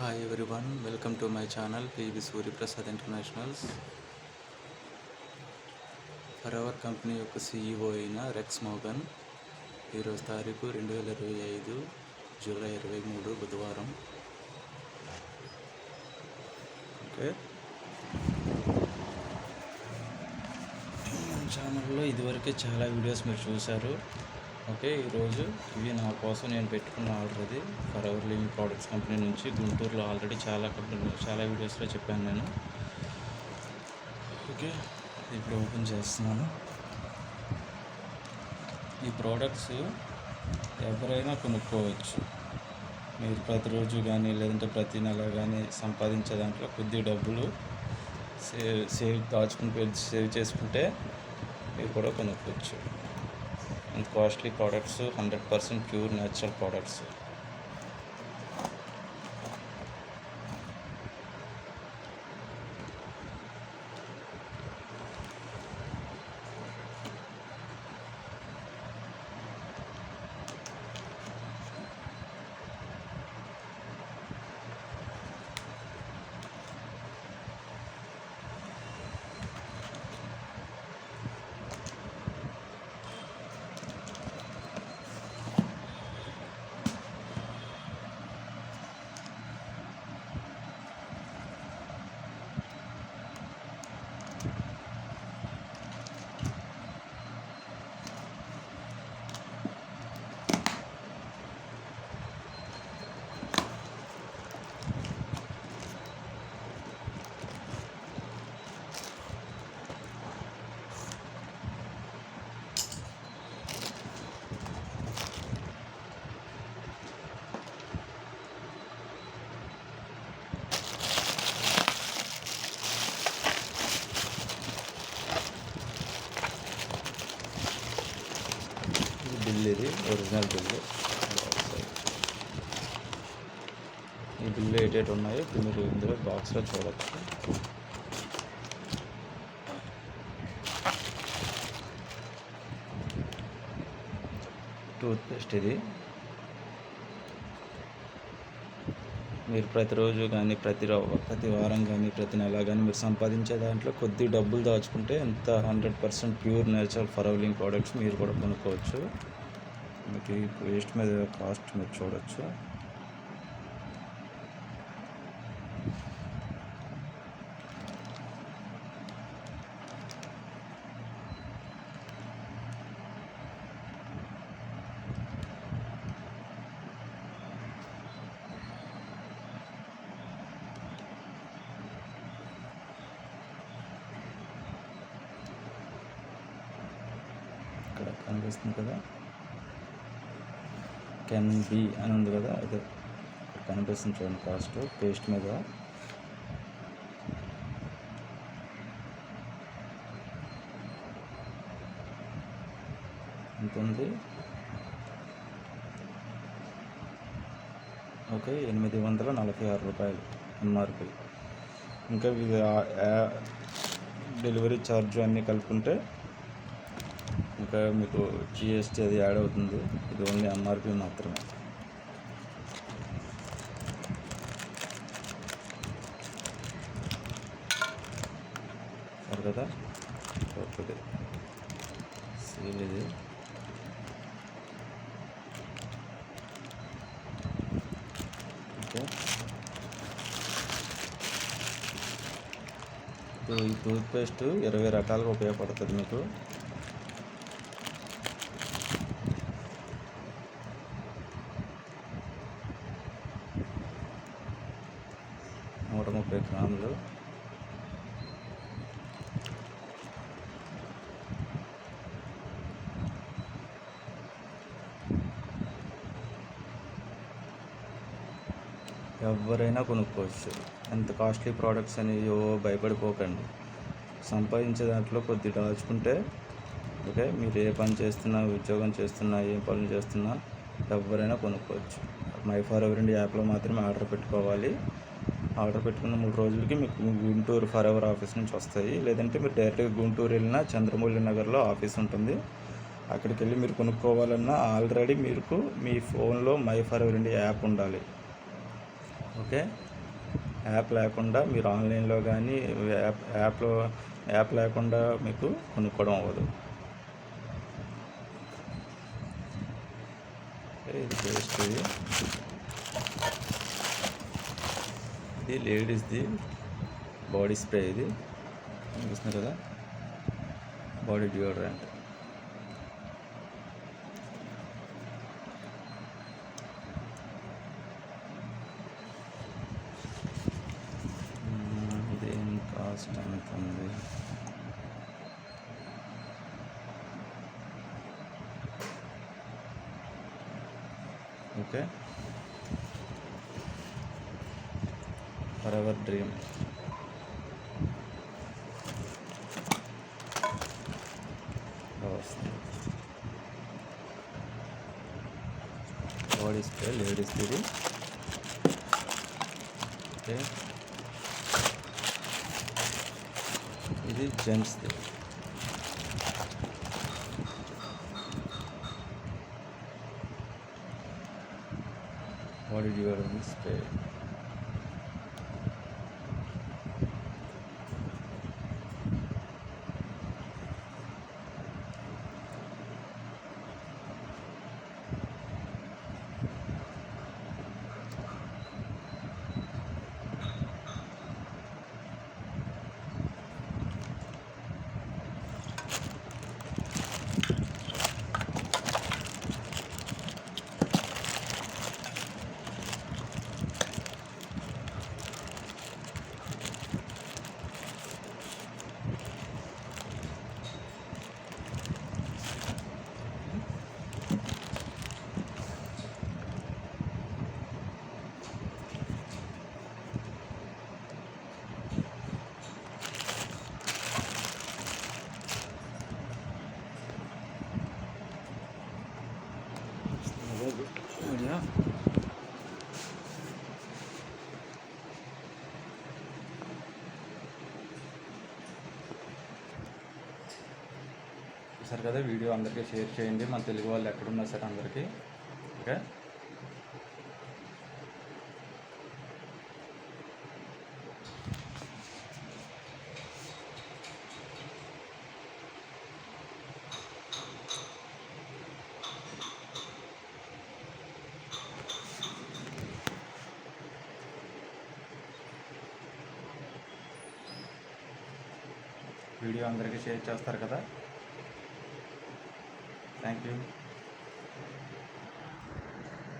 Hi everyone welcome to my channel PV Suryaprasad internationals for our company యొక్క CEO అయిన Rex Morgan ఈరోజు తారీఖు రెండు వేల ఇరవై ఐదు జూలై ఇరవై మూడు బుధవారం. ఓకే ఛానల్లో ఇదివరకే చాలా వీడియోస్ మీరు చూశారు. ఓకే ఈరోజు ఇవి నా కోసం నేను పెట్టుకున్న ఆర్డర్ అది. For our living products company నుంచి గుంటూరులో ఆల్రెడీ చాలా కంపెనీ చాలా వీడియోస్లో చెప్పాను నేను. ఓకే ఇప్పుడు ఓపెన్ చేస్తున్నాను. ఈ ప్రోడక్ట్స్ ఎవరైనా కొనుక్కోవచ్చు. మీరు ప్రతిరోజు కానీ లేదంటే ప్రతి నెల కానీ సంపాదించే దాంట్లో కొద్ది డబ్బులు సేవ్ సేవ్ దాచుకుని సేవ్ చేసుకుంటే మీరు కూడా కొనుక్కోవచ్చు. And costly products hundred percent pure natural products ఇది బిల్ ఇది ఒరిజినల్ బిల్లు. ఈ బిల్లు ఏటేటి ఉన్నాయో? ఇప్పుడు మీరు ఇందులో బాక్స్లో చూడవచ్చు టూత్పేస్ట్ ఇది. మీరు ప్రతిరోజు కానీ ప్రతి ప్రతి వారం కానీ ప్రతి నెల కానీ మీరు సంపాదించే దాంట్లో కొద్ది డబ్బులు దాచుకుంటే ఎంత? Hundred percent pure natural ఫరవలింగ్ products మీరు కూడా కొనుక్కోవచ్చు. మీకు ఈ వేస్ట్ మీద కాస్ట్ మీరు చూడొచ్చు ఇక్కడ కనిపిస్తుంది కదా కెన్ బి అని ఉంది కదా అదే కనిపిస్తుంది చూడండి కాస్ట్ పేస్ట్ మీద. ఎంత ఉంది? ఓకే ఎనిమిది వందల నలభై ఆరు రూపాయలు ఎంఆర్పి. ఇంకా ఇది డెలివరీ ఛార్జ్ అన్నీ కలుపుకుంటే ఇంకా మీకు జిఎస్టీ అది యాడ్ అవుతుంది. ఇది ఓన్లీ ఎంఆర్పి మాత్రమే. సరే కదా? ఒకటి. సీల్ ఇది. ఓకే. ఇప్పుడు ఈ టూత్పేస్ట్ ఇరవై రకాలుగా ఉపయోగపడుతుంది మీకు. నూట ముప్పై గ్రాములు. ఎవరైనా కొనుక్కోవచ్చు. ఎంత కాస్ట్లీ ప్రోడక్ట్స్ అని భయపడిపోకండి. సంపాదించే దాంట్లో కొద్ది దాచుకుంటే ఓకే మీరు ఏ పని చేస్తున్నా ఉద్యోగం చేస్తున్నా ఏం పనులు చేస్తున్నా ఎవరైనా కొనుక్కోవచ్చు. మై ఫర్ ఎవర్ యాప్లో మాత్రమే ఆర్డర్ పెట్టుకోవాలి. ఆర్డర్ పెట్టుకున్న మూడు రోజులకి మీకు గుంటూరు ఫర్ ఎవర్ ఆఫీస్ నుంచి వస్తాయి. లేదంటే మీరు డైరెక్ట్గా గుంటూరు వెళ్ళినా చంద్రమౌళి నగర్లో ఆఫీస్ ఉంటుంది. అక్కడికి వెళ్ళి మీరు కొనుక్కోవాలన్నా ఆల్రెడీ మీకు మీ ఫోన్లో my forever India app ఉండాలి. ఓకే? యాప్ లేకుండా మీరు ఆన్లైన్లో కానీ యాప్ యాప్లో యాప్ లేకుండా మీకు కొనుక్కోవడం అవ్వదు. ఇది పేస్ట్. ఇది లేడీస్ది బాడీ స్ప్రే ఇది. చూస్తున్నారు కదా? Body deodorant. ఇదేం కాస్ట్ ఎంత okay. Okay forever dream వస్తుంది బాడీ స్ప్రే లేడీస్ ఇది ఓకే ఇది జెంట్స్ది బాడీ డియోడ్రెంట్ స్ప్రే వీడియో చూసారు కదా వీడియో అందరికీ షేర్ చేయండి. మన తెలుగు వాళ్ళు ఎక్కడున్నా సరే అందరికీ? ఓకే. వీడియో అందరికీ షేర్ చేస్తారు కదా? Thank you.